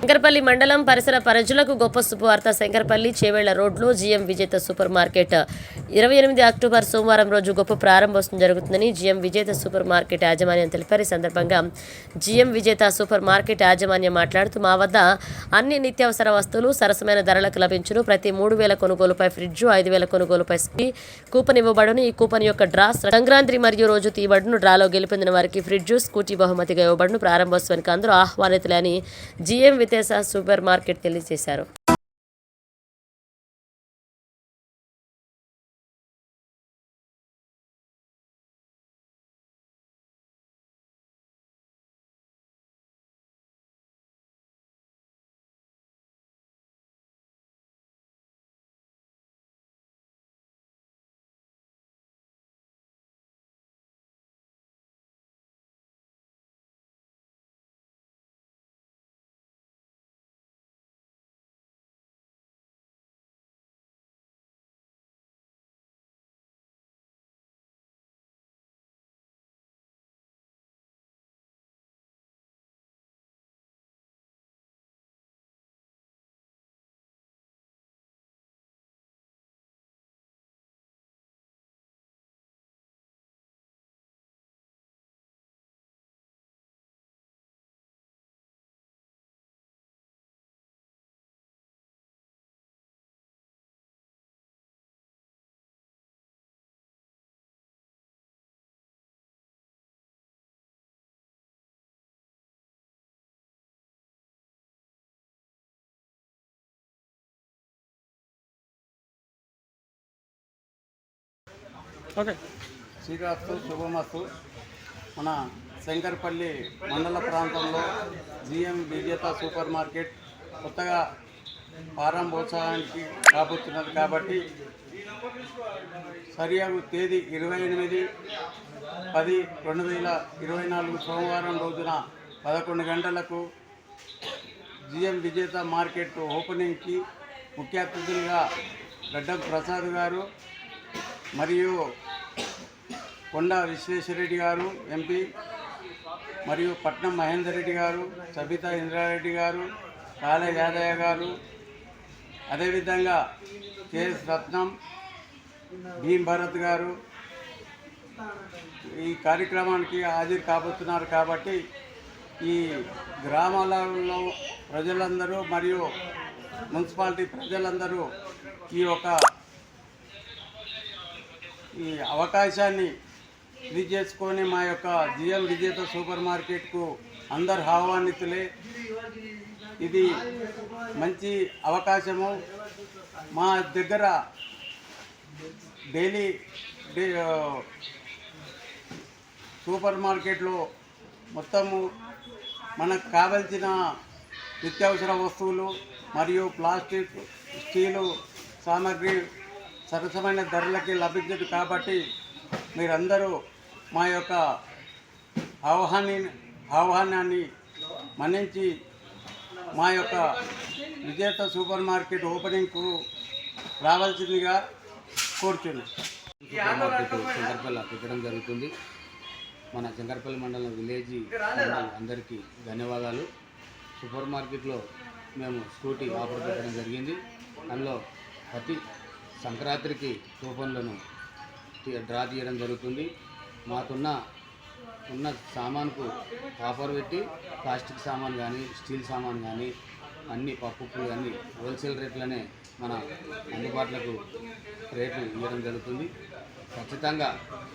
శంకరపల్లి మండలం పరిసర ప్రజలకు గొప్ప శుభవార్త. శంకరపల్లి చేవేళ్ళ రోడ్లో జీఎం విజేత సూపర్ మార్కెట్. ఇరవై ఎనిమిది అక్టోబర్ సోమవారం రోజు గొప్ప ప్రారంభోత్సవం జరుగుతుందని జీఎం విజేత సూపర్ మార్కెట్ యాజమాన్యం తెలిపారు. ఈ సందర్భంగా జీఎం విజేత సూపర్ మార్కెట్ యాజమాన్యం మాట్లాడుతూ మా వద్ద అన్ని నిత్యావసర వస్తువులు సరసమైన ధరలకు లభించును. ప్రతి మూడు వేల కొనుగోలుపై ఫ్రిడ్జ్ ఐదు వేల కొనుగోలుపై కూపన్ ఇవ్వబడును. ఈ కూపన్ యొక్క డ్రా సంక్రాంతి మరియు రోజు తీయబడును డ్రాలో గెలుపొందిన వారికి ఫ్రిడ్జ్ స్కూటీ బహుమతిగా ఇవ్వబడును. ప్రారంభోత్సవానికి అందరూ ఆహ్వానితులని అని జీఎం వితేస సూపర్ మార్కెట్ తెలియజేశారు. ఓకే. శ్రీరాస్తు శుభమస్తు. మన శంకర్పల్లి మండల ప్రాంతంలో జిఎం విజేత సూపర్ మార్కెట్ కొత్తగా ప్రారంభోత్సవానికి కాబోతున్నది కాబట్టి సరియాగు తేదీ ఇరవై ఎనిమిది పది రెండు వేల ఇరవై నాలుగు సోమవారం రోజున పదకొండు గంటలకు జిఎం విజేత మార్కెట్ ఓపెనింగ్కి ముఖ్య అతిథులుగా గడ్డం ప్రసాద్ గారు మరియు కొండ విశ్వేశ్వరరెడ్డి గారు ఎంపీ మరియు పట్నం మహేందర్ రెడ్డి గారు సబితా ఇంద్రారెడ్డి గారు కాళ యాదయ్య గారు. అదేవిధంగా కేఎస్ రత్నం భీమ్ భరత్ గారు. ఈ కార్యక్రమానికి హాజరు కాబోతున్నారు కాబట్టి ఈ గ్రామాలలో ప్రజలందరూ మరియు మున్సిపాలిటీ ప్రజలందరూ ఈ యొక్క ఈ అవకాశాన్ని ఇది చేసుకొని మా యొక్క జిఎం విజేత సూపర్ మార్కెట్కు అందరు ఆహ్వానితులే. ఇది మంచి అవకాశము. మా దగ్గర డైలీ సూపర్ మార్కెట్లో మొత్తము మనకు కావలసిన నిత్యావసర వస్తువులు మరియు ప్లాస్టిక్ స్టీలు సామాగ్రి సరసమైన ధరలకి లభించదు కాబట్టి మీరందరూ మా యొక్క ఆహ్వాని ఆహ్వానాన్ని మన్నించి మా యొక్క విజేత సూపర్ మార్కెట్ ఓపెనింగ్కు రావాల్సిందిగా కోరుచున్నాను సూపర్ మార్కెట్ శంకర్పల్లి పెట్టడం జరుగుతుంది. మన శంకర్పల్లి మండలం విలేజ్ అందరికీ ధన్యవాదాలు. సూపర్ మార్కెట్లో మేము స్కూటీ ఆఫర్ పెట్టడం జరిగింది. అందులో ప్రతి సంక్రాంతికి కూపన్లను డ్రా తీయడం జరుగుతుంది. మాకున్న ఉన్న సామాన్కు ఆఫర్ పెట్టి ప్లాస్టిక్ సామాన్ కానీ స్టీల్ సామాన్ కానీ అన్ని పప్పులు అన్ని హోల్సేల్ రేట్లనే మన అందుబాటులకు రేట్లు ఇవ్వడం జరుగుతుంది. ఖచ్చితంగా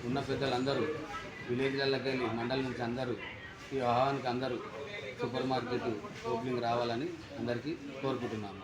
ఉన్న పెద్దలందరూ విలేజ్లకి వెళ్ళి మండలం నుంచి అందరూ ఈ ఆహ్వానికి అందరూ సూపర్ మార్కెట్ ఓపెనింగ్ రావాలని అందరికీ కోరుకుంటున్నాము.